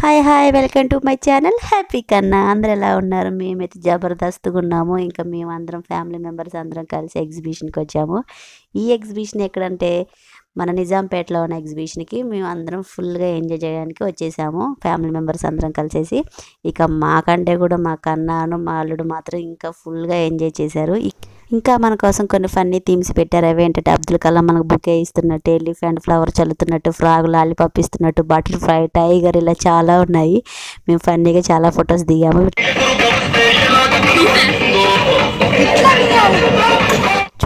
Hi hi welcome to my channel happy కన్నా అందరు ఎలా ఉన్నారు? మేమైతే జబర్దస్త్గా ఉన్నాము. ఇంకా మేము అందరం ఫ్యామిలీ మెంబర్స్ అందరం కలిసి ఎగ్జిబిషన్కి వచ్చాము. ఈ ఎగ్జిబిషన్ ఎక్కడంటే మన నిజాంపేటలో ఉన్న ఎగ్జిబిషన్కి మేము అందరం ఫుల్గా ఎంజాయ్ చేయడానికి వచ్చేసాము. ఫ్యామిలీ మెంబర్స్ అందరం కలిసేసి. ఇక మాకంటే కూడా మా కన్నాను మా అల్లుడు మాత్రం ఇంకా ఫుల్గా ఎంజాయ్ చేశారు. ఇంకా మన కోసం కొన్ని ఫన్నీ థీమ్స్ పెట్టారు. అవి ఏంటంటే అబ్దుల్ కలాం మనకు బుకే ఇస్తున్నట్టు ఎలిఫెంట్ ఫ్లవర్ చల్లుతున్నట్టు ఫ్రాగ్ లాలీపాప్ ఇస్తున్నట్టు బటర్ ఫ్లై టైగర్ ఇలా చాలా ఉన్నాయి. మేము ఫన్నీగా చాలా ఫొటోస్ దిగాము.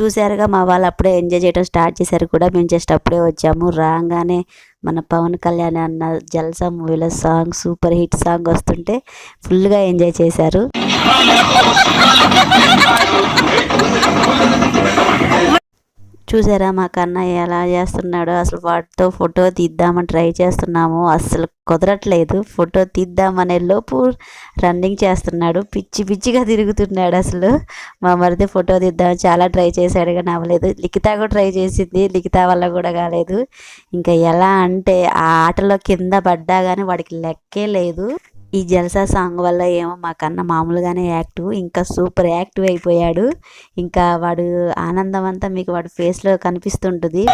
చూశారుగా మా వాళ్ళు అప్పుడే ఎంజాయ్ చేయడం స్టార్ట్ చేశారు కూడా. మేము జస్ట్ అప్పుడే వచ్చాము. రాగానే మన పవన్ కళ్యాణ్ అన్న జల్సా మూవీలో సాంగ్ సూపర్ హిట్ సాంగ్ వస్తుంటే ఫుల్గా ఎంజాయ్ చేశారు. చూసారా మా కన్నయ్య ఎలా చేస్తున్నాడో? అసలు వాటితో ఫోటో తీద్దామని ట్రై చేస్తున్నాము. అసలు కుదరట్లేదు. ఫోటో తీద్దామనే లోపు రన్నింగ్ చేస్తున్నాడు. పిచ్చి పిచ్చిగా తిరుగుతున్నాడు అసలు. మా మరిది ఫోటో తీద్దామని చాలా ట్రై చేశాడు కానీ అవ్వలేదు. లిఖితా కూడా ట్రై చేసింది. లిఖితా వల్ల కూడా కాలేదు. ఇంకా ఎలా అంటే ఆ ఆటలో కింద పడ్డా కానీ వాడికి లెక్కే లేదు. ఈ జల్సా సాంగ్ వల్ల ఏమో మా కన్న మామూలుగానే యాక్టివ్ ఇంకా సూపర్ యాక్టివ్ అయిపోయాడు. ఇంకా వాడు ఆనందం అంతా మీకు వాడి ఫేస్లో కనిపిస్తుంటుంది.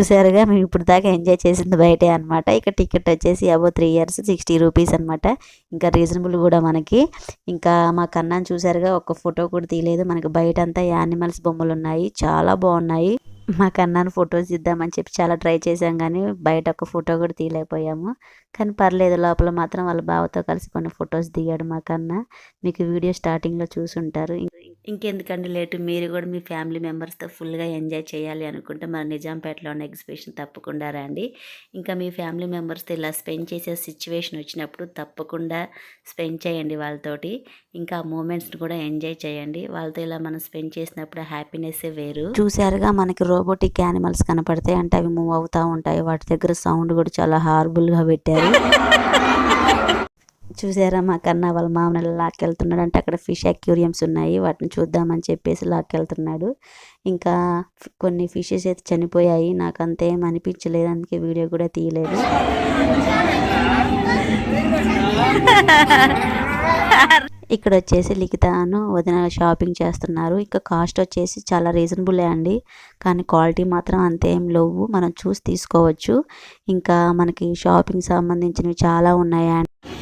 చూసారుగా మేము ఇప్పుడు దాకా ఎంజాయ్ చేసింది బయటే అనమాట ఇక టికెట్ వచ్చేసి above three years sixty rupees అనమాట ఇంకా రీజనబుల్ కూడా మనకి. ఇంకా మా కన్నాను చూసారుగా ఒక్క ఫోటో కూడా తీయలేదు. మనకి బయట అంతా యానిమల్స్ బొమ్మలు ఉన్నాయి. చాలా బాగున్నాయి. మా కన్నాను ఫొటోస్ ఇద్దామని చెప్పి చాలా ట్రై చేసాం కానీ బయట ఒక ఫోటో కూడా తీయలేకపోయాము. కానీ పర్లేదు లోపల మాత్రం వాళ్ళ బావతో కలిసి కొన్ని ఫొటోస్ దిగాడు మా కన్నా. మీకు వీడియో స్టార్టింగ్లో చూసుంటారు. ఇంకెందుకండి లేటు మీరు కూడా మీ ఫ్యామిలీ మెంబర్స్తో ఫుల్గా ఎంజాయ్ చేయాలి అనుకుంటే మన నిజాంపేటలో ఉన్న ఎగ్జిబిషన్ తప్పకుండా రండి. ఇంకా మీ ఫ్యామిలీ మెంబర్స్తో ఇలా స్పెండ్ చేసే సిచ్యువేషన్ వచ్చినప్పుడు తప్పకుండా స్పెండ్ చేయండి వాళ్ళతోటి. ఇంకా ఆ మూమెంట్స్ని కూడా ఎంజాయ్ చేయండి. వాళ్ళతో ఇలా మనం స్పెండ్ చేసినప్పుడు హ్యాపీనెస్ వేరు. చూసారుగా మనకి రోబోటిక్ యానిమల్స్ కనపడతాయి అంటే అవి మూవ్ అవుతూ ఉంటాయి. వాటి దగ్గర సౌండ్ కూడా చాలా హార్బుల్గా పెట్టారు. చూసారా మా కన్నా వాళ్ళ మామని లాక్కెళ్తున్నాడు అంటే అక్కడ ఫిష్ అక్యూరియమ్స్ ఉన్నాయి వాటిని చూద్దామని చెప్పేసి లాక్కెళ్తున్నాడు. ఇంకా కొన్ని ఫిషెస్ అయితే చనిపోయాయి నాకు అంతేం అనిపించలేదు అందుకే వీడియో కూడా తీయలేదు. ఇక్కడ వచ్చేసి లిఖితాను వదిన షాపింగ్ చేస్తున్నారు. ఇక కాస్ట్ వచ్చేసి చాలా రీజనబులే అండి కానీ క్వాలిటీ మాత్రం అంతేం లేవు. మనం చూసి తీసుకోవచ్చు. ఇంకా మనకి షాపింగ్ సంబంధించినవి చాలా ఉన్నాయండి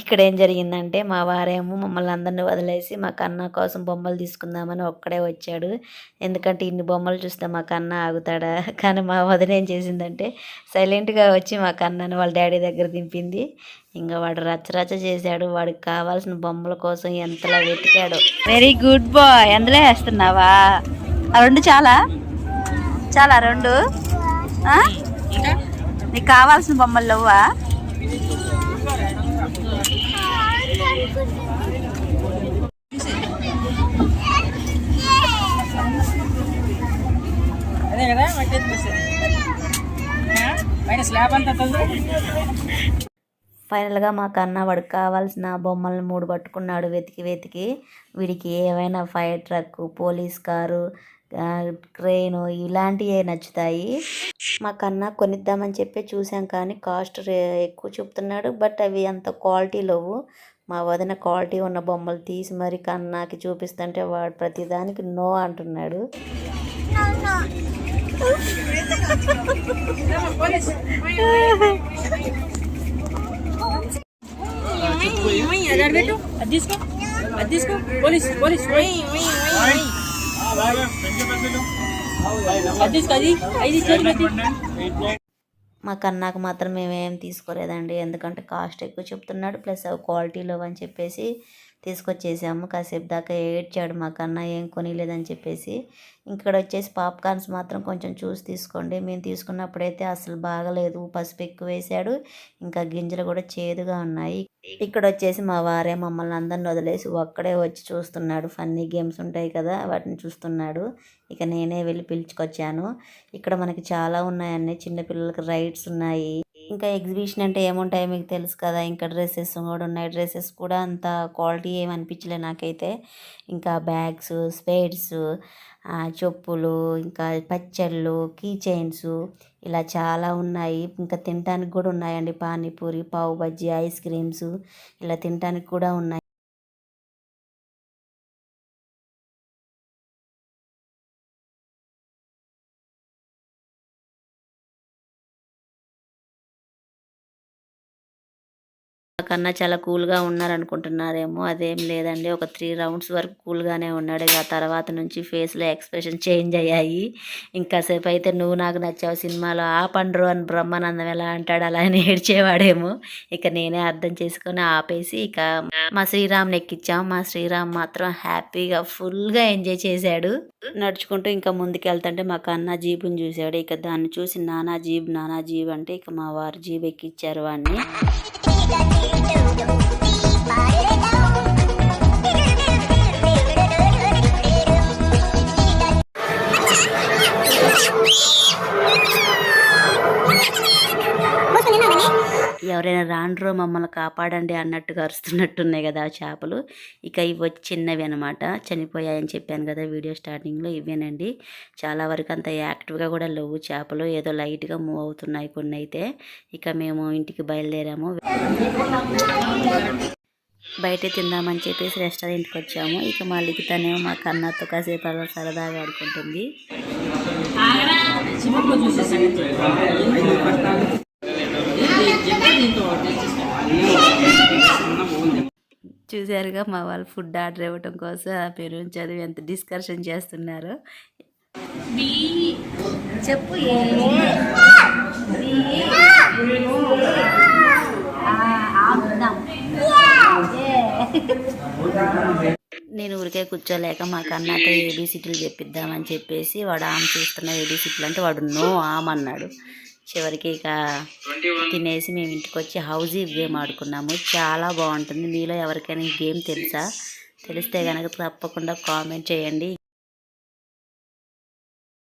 ఇక్కడ ఏం జరిగిందంటే మా వారేమో మమ్మల్ని అందరిని వదిలేసి మా కన్న కోసం బొమ్మలు తీసుకుందామని ఒక్కడే వచ్చాడు. ఎందుకంటే ఇన్ని బొమ్మలు చూస్తే మా కన్న ఆగుతాడా? కానీ మా వదిన ఏం చేసిందంటే సైలెంట్గా వచ్చి మా కన్నను వాళ్ళ డాడీ దగ్గర దింపింది. ఇంకా వాడు రచ్చరచ్చ చేశాడు. వాడికి కావాల్సిన బొమ్మల కోసం ఎంతలా వెతికాడు. వెరీ గుడ్ బాయ్ ఎందులో వేస్తున్నావా? ఆ రెండు చాలా? చాలా రెండు? నీకు కావాల్సిన బొమ్మలు లేవా? అదే కదా మట్టి వస్తుంది పైన స్లాబ్ అంతా తగ్గు ఫైనల్గా మా కన్న వాడికి కావాల్సిన బొమ్మలను మూడు పట్టుకున్నాడు వెతికి వెతికి. వీడికి ఏమైనా ఫైర్ ట్రక్ పోలీస్ కారు ఆ, ఇలాంటివే నచ్చుతాయి మాకన్నా కొనిద్దామని చెప్పి చూసాం కానీ కాస్ట్ రే ఎక్కువ చెప్తున్నాడు బట్ అవి అంత క్వాలిటీ లేవు మా వదిన క్వాలిటీ ఉన్న బొమ్మలు తీసి మరి కన్నాకి చూపిస్తుంటే వాడు ప్రతిదానికి నో అంటున్నాడు తీసుకో తీసుకో పోలీస్ పోలీస్ మా కన్నాకు మాత్రం మేమేం తీసుకోలేదండి. ఎందుకంటే కాస్ట్ ఎక్కువ చెప్తున్నాడు. ప్లస్ అవి క్వాలిటీలో అని చెప్పేసి తీసుకొచ్చేసాము. కాసేపు దాకా ఏడ్చాడు మా కన్నా. ఏం కొనిలేదని చెప్పేసి ఇక్కడ వచ్చేసి పాప్కార్న్స్ మాత్రం కొంచెం చూసి తీసుకోండి. మేము తీసుకున్నప్పుడైతే అసలు బాగలేదు. పసుపు ఎక్కువ వేసాడు. ఇంకా గింజలు కూడా చేదుగా ఉన్నాయి. ఇక్కడ వచ్చేసి మా వారే మమ్మల్ని అందరిని వదిలేసి ఒక్కడే వచ్చి చూస్తున్నాడు. ఫన్నీ గేమ్స్ ఉంటాయి కదా వాటిని చూస్తున్నాడు. ఇక నేనే వెళ్ళి పిలుచుకొచ్చాను. ఇక్కడ మనకి చాలా ఉన్నాయండి. చిన్నపిల్లలకి రైడ్స్ ఉన్నాయి. ఇంకా ఎగ్జిబిషన్ అంటే ఏముంటాయో మీకు తెలుసు కదా ఇంకా డ్రెస్సెస్ కూడా ఉన్నాయి. డ్రెస్సెస్ కూడా అంత క్వాలిటీ ఏమి అనిపించలే నాకైతే. ఇంకా బ్యాగ్స్ స్పేడ్స్ చెప్పులు ఇంకా పచ్చళ్ళు కీ చైన్స్ ఇలా చాలా ఉన్నాయి. ఇంకా తినటానికి కూడా ఉన్నాయండి. పానీపూరి పావు బజ్జీ ఐస్ క్రీమ్స్ ఇలా తినటానికి కూడా ఉన్నాయి. కన్నా చాలా కూల్గా ఉన్నారనుకుంటున్నారేమో అదేం లేదండి. ఒక త్రీ రౌండ్స్ వరకు కూల్గానే ఉన్నాడు. ఇక ఆ తర్వాత నుంచి ఫేస్లో ఎక్స్ప్రెషన్ చేంజ్ అయ్యాయి. ఇంకాసేపు అయితే నువ్వు నాకు నచ్చావు సినిమాలో ఆ పండ్రు అని బ్రహ్మానందం ఎలా అంటాడు అలా అని ఏడ్చేవాడేమో. ఇక నేనే అర్థం చేసుకొని ఆపేసి ఇక మా శ్రీరామ్ని ఎక్కించాం మా శ్రీరామ్ మాత్రం హ్యాపీగా ఫుల్గా ఎంజాయ్ చేశాడు. నడుచుకుంటూ ఇంకా ముందుకు వెళ్తుంటే మా కన్నా జీబుని చూశాడు. ఇక దాన్ని చూసి నానా జీబ్ నానా జీబ్ అంటే ఇక మా వారు జీబ్ ఎక్కిచ్చారు వాడిని. Let's go. ఎవరైనా రాండ్రో మమ్మల్ని కాపాడండి అన్నట్టుగా అరుస్తున్నట్టున్నాయి కదా ఆ చేపలు. ఇక ఇవి వచ్చి చిన్నవి అనమాట చనిపోయాయని చెప్పాను కదా వీడియో స్టార్టింగ్లో ఇవేనండి. చాలా వరకు అంత యాక్టివ్గా కూడా లేవు చేపలు. ఏదో లైట్గా మూవ్ అవుతున్నాయి కొన్ని అయితే. ఇక మేము ఇంటికి బయలుదేరాము. బయట తిందామని చెప్పేసి రెస్టారెంట్కి వచ్చాము. ఇక మా లిఖితనేమో మా కన్నతో కాసేపు అలా సరదాగా ఆడుకుంటుంది. చూసారుగా మా వాళ్ళు ఫుడ్ ఆర్డర్ ఇవ్వటం కోసం ఆ పేరు చదివి ఎంత డిస్కషన్ చేస్తున్నారు. చెప్పు నేను ఊరికే కూర్చోలేక మా కన్నాతో ఏబీసీటీలు చెప్పిద్దామని చెప్పేసి వాడు ఆమె చూస్తున్న ఏబీసీటీలు అంటే వాడు నో ఆమ్ అన్నాడు. చివరికి ఇక తినేసి మేము ఇంటికి వచ్చి హౌజీ గేమ్ ఆడుకున్నాము. చాలా బాగుంటుంది. మీలో ఎవరికైనా ఈ గేమ్ తెలుసా? తెలిస్తే కనుక తప్పకుండా కామెంట్ చేయండి.